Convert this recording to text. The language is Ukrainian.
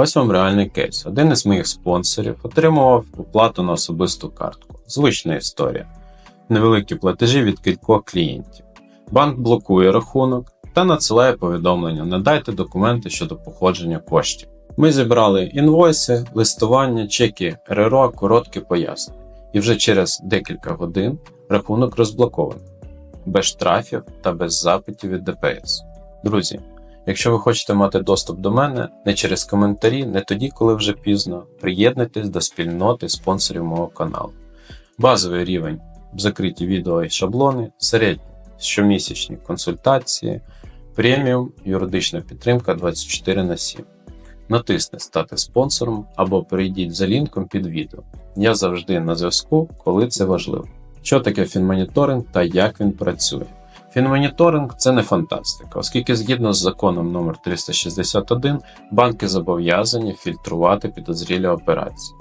Ось вам реальний кейс. Один із моїх спонсорів отримував оплату на особисту картку. Звична історія. Невеликі платежі від кількох клієнтів. Банк блокує рахунок та надсилає повідомлення: надайте документи щодо походження коштів. Ми зібрали інвойси, листування, чеки РРО, короткі пояснення. І вже через декілька годин рахунок розблокований, без штрафів та без запитів від ДПС. Друзі, якщо ви хочете мати доступ до мене не через коментарі, не тоді, коли вже пізно, приєднуйтесь до спільноти спонсорів мого каналу. Базовий рівень закриті відео і шаблони, середній щомісячні консультації, преміум, юридична підтримка 24 на 7. Натисни Стати спонсором або перейдіть за лінком під відео. Я завжди на зв'язку, коли це важливо. Що таке фінмоніторинг та як він працює? Фінмоніторинг це не фантастика, оскільки згідно з законом номер 361 банки зобов'язані фільтрувати підозрілі операції.